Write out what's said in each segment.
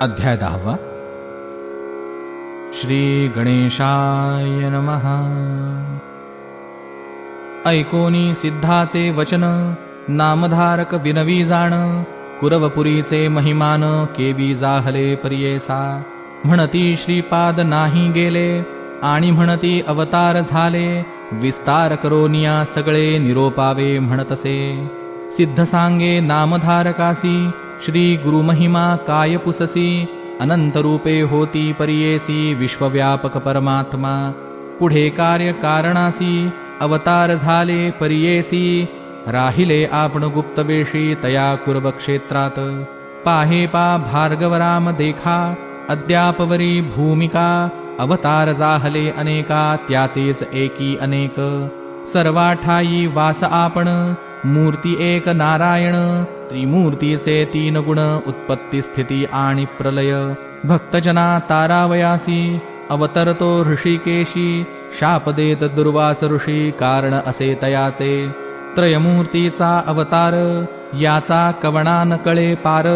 अध्याय दहावा. श्री गणेशाय नमः. ऐकोनी सिद्धाचे वचन नामधारक विनवी जाण कुरवपुरीचे महिमान केवी जाहले परियेसा म्हणती श्रीपाद नाही गेले आणि म्हणती अवतार झाले विस्तार करोनिया सगळे निरोपावे म्हणतसे. सिद्ध सांगे नामधारकासी श्री गुरुमहिमा काय पुससी अनंत रूपे होती परियेसी विश्वव्यापक परमात्मा. पुढे कार्य कारणासी अवतार झाले परियेसी. राहिले आपण गुप्तवेशी तया कुर्व क्षेत्रात. पाहे पा भार्गवराम देखा अद्यापवरी भूमिका. अवतार जाहले अनेका त्याचेच एकी अनेक. सर्वाठाई वास आपण मूर्ती एक नारायण त्रिमूर्तीचे तीन गुण उत्पत्ती स्थिती आणि प्रलय। भक्तजना तारावयासी अवतरतो ऋषिकेशी शाप देत दुर्वास ऋषी कारण असे तयाचे। त्रयमूर्तीचा अवतार याचा कवणा कळे पार।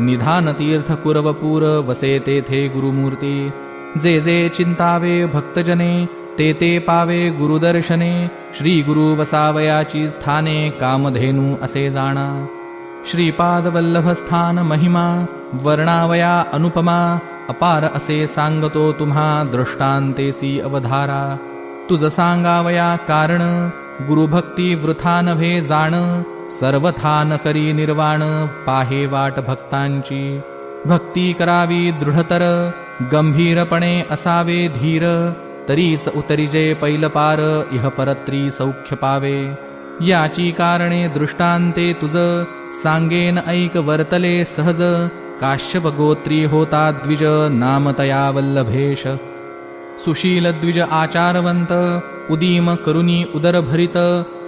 निधान तीर्थ कुरवपूर वसे तेथे गुरुमूर्ती। जे जे चिंतावे भक्तजने ते ते पावे गुरुदर्शने। श्री गुरु वसावयाची स्थाने कामधेनू असे जाणा. श्रीपाद वल्लभ स्थान महिमा वर्णावया अनुपमा अपार असे सांगतो तुम्हा दृष्टांतेसी अवधारा. तुझ सांगावया कारण गुरुभक्ती वृथा नव्हे जाण सर्वथा न करी निर्वाण पाहे वाट भक्तांची. भक्ती करावी दृढतर गंभीरपणे असावे धीर तरीच उतरिजे पैलपार इह परत्री सौख्य पावे. याची कारणे दृष्टांते तुझ सांगेन ऐक वर्तले सहज. काश्यप गोत्री होता द्विज नामतया वल्लभेश. सुशील द्विज आचारवंत उदीम करुनी उदरभरित.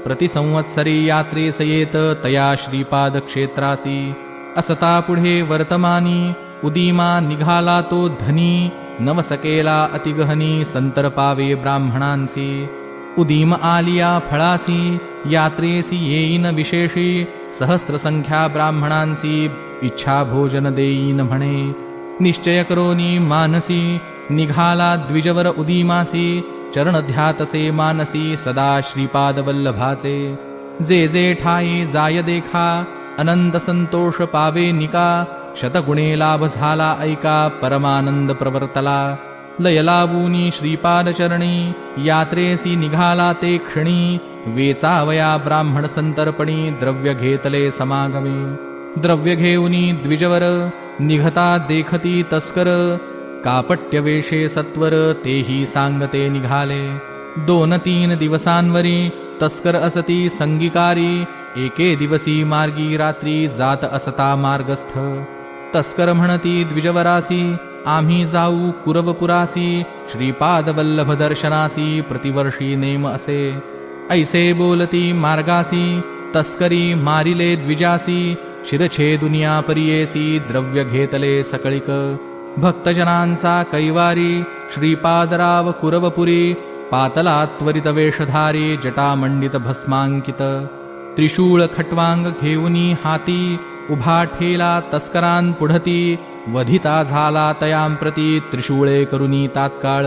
प्रतिसंवत्सरी यात्रेस येत तया श्रीपाद क्षेत्रासी. असता पुढे वर्तमानी उदीमा निघाला तो धनी. नवसकेला अतिगहनी संतर पावे ब्राह्मणांसी उदीम आलिया फळासी यात्रेसी येईन विशेषी सहस्त्र संख्या ब्राह्मणांसी इच्छा भोजन देईन म्हणे। निश्चय करोनी मानसी निघाला द्विजवर उदीमासी चरण ध्यातसे मानसी सदा श्रीपाद वल्लभाचे जे जे ठाई जाय देखा अनंत संतोष पावे निका शतगुणे लाभ झाला ऐका परमानंद प्रवर्तला. लय लावूनी यात्रेसी निघाला ते क्षणी वेचावया ब्राह्मण संतर्पणी द्रव्य घेतले समागमे. द्रव्य घेऊनी द्विजवर निघता देखती तस्कर कापट्यवेशे सत्वर तेही सांगते निघाले. दोन तीन दिवसांवरी तस्कर असती संगीकारी एके दिवसी मार्गी रात्री जात असता मार्गस्थ. तस्कर म्हणती द्विजवरासी आम्ही जाऊ कुरवपुरासी श्रीपाद वल्लभ दर्शनासी प्रतिवर्षी नेम असे. ऐसे बोलती मार्गासी तस्करी मारिले द्विजासी शिरछे दुनिया परियेसी द्रव्य घेतले सकळिक. भक्तजनांचा कैवारी श्रीपादराव कुरवपुरी पातला त्वरित वेशधारी जटामंडित भस्मांकित. त्रिशूळ खट्वांग घेऊनी हाती उभा ठेला तस्करान पुढती वधिता झाला तयां प्रती त्रिशूळे करुनी तात्काळ.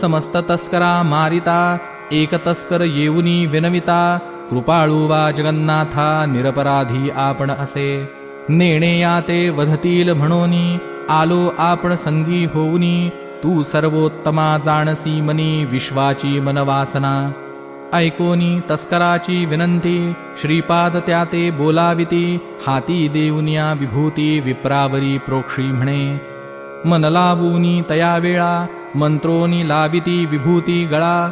समस्त तस्करा मारिता एक तस्कर येऊनी विनविता कृपाळू वा जगन्नाथा निरपराधी आपण असे. नेणे या ते वधतील म्हणोनी आलो आपण संगी होऊनी तू सर्वोत्तमा जाणसी मनी विश्वाची मनवासना. ऐकोनी तस्कराची विनंती श्रीपाद त्या ते बोलाविती हाती देऊनिया विभूती विप्रावरी प्रोक्षी म्हणे. मन लावूनी तया वेळा मंत्रोनी लाविती विभूती गळा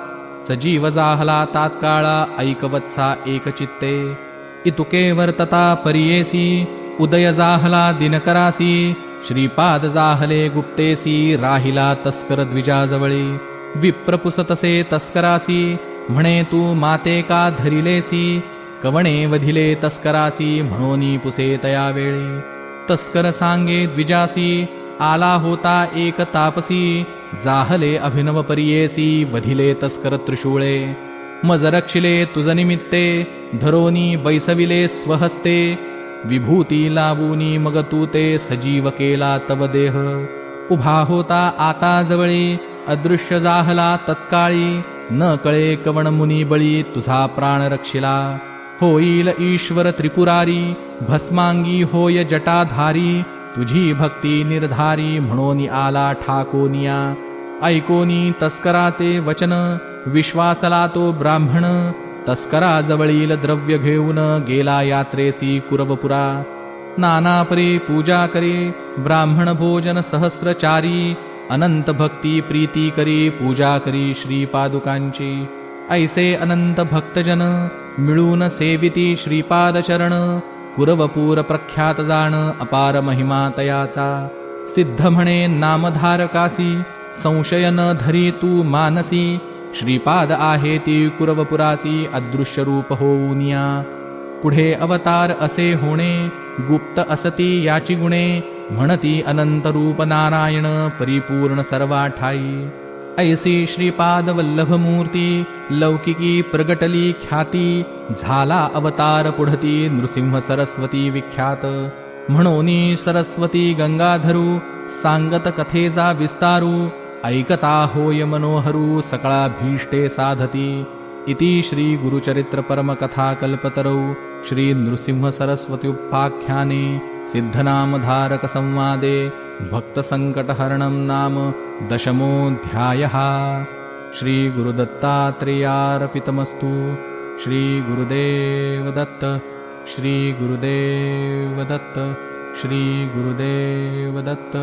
सजीव जाहला तात्काळा ऐकवत्सा एकचित्ते. इतुके वर्तता परियेसी उदय जाहला दिनकरासी श्रीपाद जाहले गुप्तेसी राहिला तस्कर द्विजाजवळी. विप्रपुसतसे तस्करासी म्हणे तू माते का धरिलेसी? कवणे वधिले तस्करासी? म्हणोनी पुसे तया वेळी. तस्कर सांगे द्विजासी? आला होता एक तापसी. जाहले अभिनव परियेसी वधिले तस्कर त्रिशूळे. मज रक्षिले तुझ निमित्ते धरोनी बैसविले स्वहस्ते. विभूती लावूनी मग तू ते सजीव केला तव देह. उभा होता आता जवळी अदृश्य जाहला तत्काळी. न कळे कवण मुनी बळी तुझा प्राण रक्षिला होईल ईश्वर त्रिपुरारी भस्मांगी होय जटाधारी तुझी भक्ती निर्धारी म्हणून आला ठाकोनिया ऐकोनी तस्कराचे वचन विश्वासला तो ब्राह्मण तस्करा जवळील द्रव्य घेऊन गेला यात्रेसी कुरवपुरा नानापरे पूजा करे ब्राह्मण भोजन सहस्रचारी अनंत भक्ती प्रीती करी पूजा करी श्रीपादुकांची. ऐसे अनंत भक्तजन मिळून सेविती श्रीपाद चरण कुरवपूर प्रख्यात जाण अपार महिमा तयाचा. सिद्ध म्हणे नामधारकासी संशयन धरी तू मानसी श्रीपाद आहे ती कुरवपुरासी अदृश्य रूप होऊनिया पुढे अवतार असे होणे गुप्त असती याची गुणे म्हणती अनंत रूप नारायण परिपूर्ण सर्वा ठाई ऐसी श्रीपाद वल्लभ मूर्ती लौकिकी प्रगटली ख्याती झाला अवतार पुढती नृसिंह सरस्वती विख्यात. म्हणोनी सरस्वती गंगाधरू सांगत कथेचा विस्तारू ऐकता होय मनोहरू सकळा भीष्टे साधती. इति श्री गुरुचरित्र परमकथा कल्पतरौ श्री नृसिंह सरस्वती उपाख्याने. सिद्धनामधारकसंवादे भक्तसङ्कटहरणं नाम दशमोऽध्यायः। श्रीगुरुदत्तात्रेयार्पितमस्तु श्रीगुरुदेवदत्त श्रीगुरुदेवदत्त श्रीगुरुदेवदत्त।